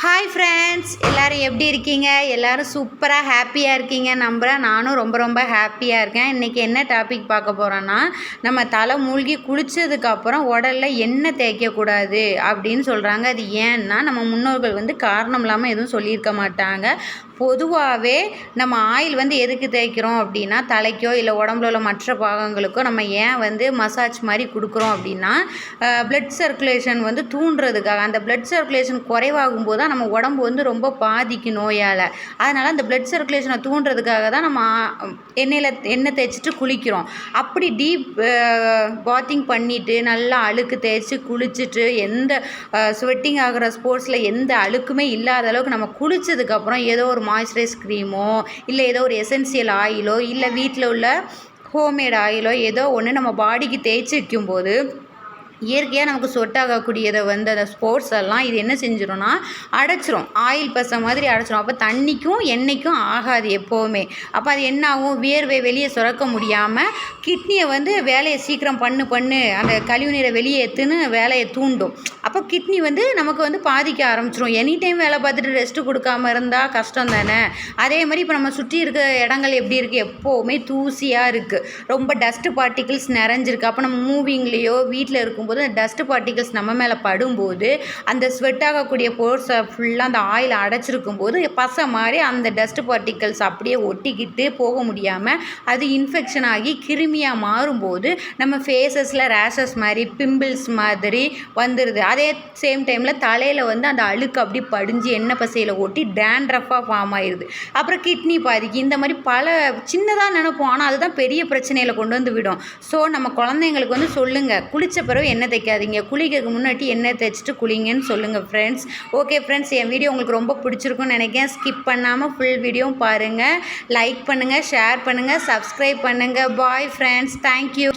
Hi friends எல்லோரும் எப்படி இருக்கீங்க? எல்லாரும் சூப்பராக ஹாப்பியாக இருக்கீங்க. நம்புகிறேன் நானும் ரொம்ப ரொம்ப ஹாப்பியாக இருக்கேன். இன்றைக்கி என்ன டாபிக் பார்க்க போகிறோன்னா நம்ம தலை மூழ்கி குளித்ததுக்கப்புறம் உடலில் எண்ணெய் தேய்க்கக்கூடாது அப்படின்னு சொல்கிறாங்க அது ஏன்னா நம்ம முன்னோர்கள் வந்து காரணம் இல்லாமல் எதுவும் சொல்லியிருக்க மாட்டாங்க. பொதுவாகவே நம்ம ஆயில் வந்து எதுக்கு தேய்க்கிறோம் அப்படின்னா தலைக்கோ இல்லை உடம்புல உள்ள மற்ற பாகங்களுக்கோ நம்ம ஏன் வந்து மசாஜ் மாதிரி கொடுக்குறோம் அப்படின்னா ப்ளட் சர்க்குலேஷன் வந்து தூண்டுறதுக்காக அந்த ப்ளட் சர்க்குலேஷன் குறைவாகும் போது தான் நம்ம உடம்பு வந்து ரொம்ப பாதிக்கும் நோயால். அதனால் அந்த பிளட் சர்க்குலேஷனை தூண்டுறதுக்காக தான் நம்ம எண்ணெயில் எண்ணெய் தேய்ச்சிட்டு குளிக்கிறோம். அப்படி டீப் பாத்திங் பண்ணிவிட்டு நல்லா அழுக்கு தேய்ச்சி குளிச்சுட்டு எந்த ஸ்வெட்டிங் ஆகிற ஸ்போர்ட்ஸில் எந்த அழுக்குமே இல்லாத அளவுக்கு நம்ம குளிச்சதுக்கப்புறம் ஏதோ ஒரு மாய்ஸ்சரைஸ் க்ரீமோ இல்லை ஏதோ ஒரு எசென்சியல் ஆயிலோ இல்லை வீட்டில் உள்ள ஹோம்மேட் ஆயிலோ ஏதோ ஒன்று நம்ம பாடிக்கு தேய்ச்சி வைக்கும்போது இயற்கையாக நமக்கு சொட்டாகக்கூடியதை வந்து அந்த ஸ்போர்ட்ஸ் எல்லாம் இது என்ன செஞ்சிடும்னா அடைச்சிரும். ஆயில் பசை மாதிரி அடைச்சிரும். அப்போ தண்ணிக்கும் எண்ணெய்க்கும் ஆகாது எப்போவுமே. அப்போ அது என்ன ஆகும்? வியர்வை வெளியே சுரக்க முடியாமல் கிட்னியை வந்து வேலையை சீக்கிரம் பண்ணு பண்ணு அந்த கழிவு நீரை வெளியே எத்துன்னு வேலையை தூண்டும். அப்போ கிட்னி வந்து நமக்கு வந்து பாதிக்க ஆரம்பிச்சிரும். எனி டைம் வேலை பார்த்துட்டு ரெஸ்ட்டு கொடுக்காம இருந்தால் கஷ்டம் தானே? அதே மாதிரி இப்போ நம்ம சுற்றி இருக்க இடங்கள் எப்படி இருக்குது எப்போவுமே தூசியாக இருக்குது ரொம்ப டஸ்ட்டு பார்ட்டிகிள்ஸ் நிறைஞ்சிருக்கு. அப்போ நம்ம மூவிங்லேயோ வீட்டில் இருக்கும் இருக்கும்போது டஸ்ட்டு பார்ட்டிகல்ஸ் நம்ம மேலே படும்போது அந்த ஸ்வெட் ஆகக்கூடிய போர்ஸை ஃபுல்லாக அந்த ஆயில் அடைச்சிருக்கும் போது பசை மாதிரி அந்த டஸ்ட் பார்ட்டிகல்ஸ் அப்படியே ஒட்டிக்கிட்டு போக முடியாமல் அது இன்ஃபெக்ஷன் ஆகி கிருமியாக மாறும்போது நம்ம ஃபேஸஸில் ரேஷஸ் மாதிரி பிம்பிள்ஸ் மாதிரி வந்துடுது அதே சேம் டைமில் தலையில் வந்து அந்த அழுக்கு அப்படி படிஞ்சு எண்ணெய் பசையில் ஒட்டி டேண்ட்ரஃபாக ஃபார்ம் ஆயிடுது அப்புறம் கிட்னி பாதிக்கு இந்த மாதிரி பல சின்னதாக நினைப்போம். ஆனால் அதுதான் பெரிய பிரச்சனையில் கொண்டு வந்து விடும். ஸோ நம்ம குழந்தைங்களுக்கு வந்து சொல்லுங்கள் குளித்த பிறகு எண்ணெய் தைக்காதீங்க. குளிக்கிறதுக்கு முன்னாடி எண்ணெய் தைச்சிட்டு குளிங்கன்னு சொல்லுங்கள் ஃப்ரெண்ட்ஸ் ஓகே ஃப்ரெண்ட்ஸ் என் வீடியோ உங்களுக்கு ரொம்ப பிடிச்சிருக்குன்னு நினைக்கிறேன். ஸ்கிப் பண்ணாமல் ஃபுல் வீடியோவும் பாருங்கள் லைக் பண்ணுங்கள் ஷேர் பண்ணுங்கள் சப்ஸ்கிரைப் பண்ணுங்கள் பாய் ஃப்ரெண்ட்ஸ் தேங்க்யூ